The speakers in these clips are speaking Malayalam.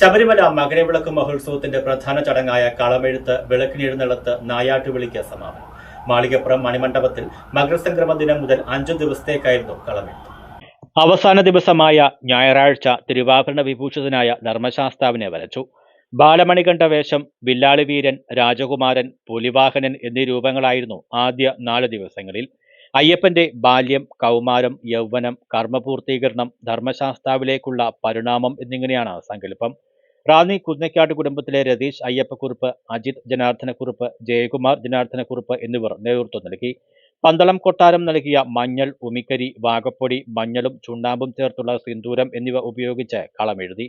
ശബരിമല മകരവിളക്ക് മഹോത്സവത്തിന്റെ പ്രധാന ചടങ്ങായ കളമെഴുത്ത് വിളക്കിനെഴുന്നള്ളത്ത് നായാട്ടുവിളിക്ക് സമാപനം. മാളികപ്പുറം മണിമണ്ഡപത്തിൽ മകരസംക്രമ ദിനം മുതൽ അഞ്ചു ദിവസത്തേക്കായിരുന്നു കളമെഴുത്ത്. അവസാന ദിവസമായ ഞായറാഴ്ച തിരുവാഭരണ വിഭൂഷിതനായ ധർമ്മശാസ്താവിനെ വരച്ചു. ബാലമണികണ്ഠ വേഷം വില്ലാളിവീരൻ രാജകുമാരൻ പുലിവാഹനൻ എന്നീ രൂപങ്ങളായിരുന്നു ആദ്യ നാല് ദിവസങ്ങളിൽ. അയ്യപ്പന്റെ ബാല്യം കൗമാരം യൗവനം കർമ്മപൂർത്തീകരണം ധർമ്മശാസ്താവിലേക്കുള്ള പരിണാമം എന്നിങ്ങനെയാണ് സങ്കല്പം. റാന്നി കുന്നക്കാട് കുടുംബത്തിലെ രതീഷ് അയ്യപ്പക്കുറുപ്പ് അജിത് ജനാർദ്ദനക്കുറുപ്പ് ജയകുമാർ ജനാർദ്ദനക്കുറുപ്പ് എന്നിവർ നേതൃത്വം നൽകി. പന്തളം കൊട്ടാരം നൽകിയ മഞ്ഞൾ ഉമിക്കരി വാഗപ്പൊടി മഞ്ഞളും ചുണ്ണാമ്പും ചേർത്തുള്ള സിന്ദൂരം എന്നിവ ഉപയോഗിച്ച് കളമെഴുതി.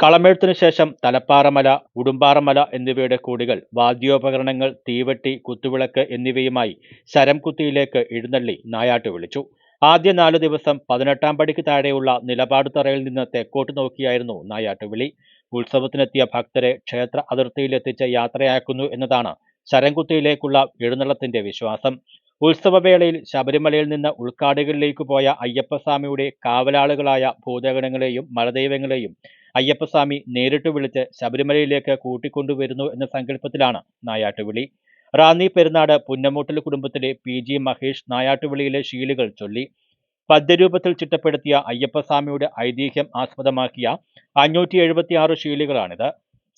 കളമെഴുത്തിനു ശേഷം തലപ്പാറമല ഉടുമ്പാറമല എന്നിവയുടെ കൂടികൾ വാദ്യോപകരണങ്ങൾ തീവട്ടി കുത്തുവിളക്ക് എന്നിവയുമായി ശരംകുത്തിയിലേക്ക് എഴുന്നള്ളി നായാട്ട് വിളിച്ചു. ആദ്യ നാലു ദിവസം പതിനെട്ടാം പടിക്ക് താഴെയുള്ള നിലപാട് തറയിൽ നിന്ന് തെക്കോട്ട് നോക്കിയായിരുന്നു നായാട്ടുവിളി ഉത്സവത്തിനെത്തിയ ഭക്തരെ ക്ഷേത്ര അതിർത്തിയിലെത്തിച്ച് യാത്രയാക്കുന്നു എന്നതാണ് ശരംകുത്തിയിലേക്കുള്ള എഴുന്നള്ളത്തിന്റെ വിശ്വാസം. ഉത്സവവേളയിൽ ശബരിമലയിൽ നിന്ന് ഉൾക്കാടുകളിലേക്ക് പോയ അയ്യപ്പസ്വാമിയുടെ കാവലാളുകളായ ഭൂതഗണങ്ങളെയും മലദൈവങ്ങളെയും അയ്യപ്പസ്വാമി നേരിട്ട് വിളിച്ച് ശബരിമലയിലേക്ക് കൂട്ടിക്കൊണ്ടുവരുന്നു എന്ന സങ്കല്പത്തിലാണ് നായാട്ടുവിളി. റാന്നി പെരുന്നാട് പുന്നമൂട്ടൽ കുടുംബത്തിലെ പി ജി മഹേഷ് നായാട്ടുവിളിയിലെ ശീലുകൾ ചൊല്ലി. പദ്യരൂപത്തിൽ ചിട്ടപ്പെടുത്തിയ അയ്യപ്പസ്വാമിയുടെ ഐതിഹ്യം ആസ്പദമാക്കിയ അഞ്ഞൂറ്റി എഴുപത്തിയാറ് ശീലുകളാണിത്.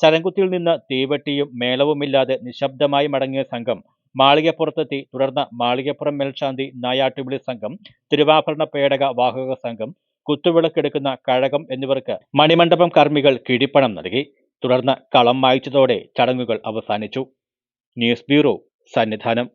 ചരങ്കുത്തിയിൽ നിന്ന് തീവട്ടിയും മേളവുമില്ലാതെ നിശബ്ദമായി മടങ്ങിയ സംഘം മാളികപ്പുറത്തെത്തി തുടർന്ന് മാളികപ്പുറം മേൽശാന്തി നായാട്ടുവിളി സംഘം തിരുവാഭരണ പേടക വാഹക സംഘം കുത്തുവിളക്കെടുക്കുന്ന കഴകം എന്നിവർക്ക് മണിമണ്ഡപം കർമ്മികൾ കിഴിപ്പണം നൽകി. തുടർന്ന് കളം മായ്ച്ചതോടെ ചടങ്ങുകൾ അവസാനിച്ചു. News bureau Sannidhanam.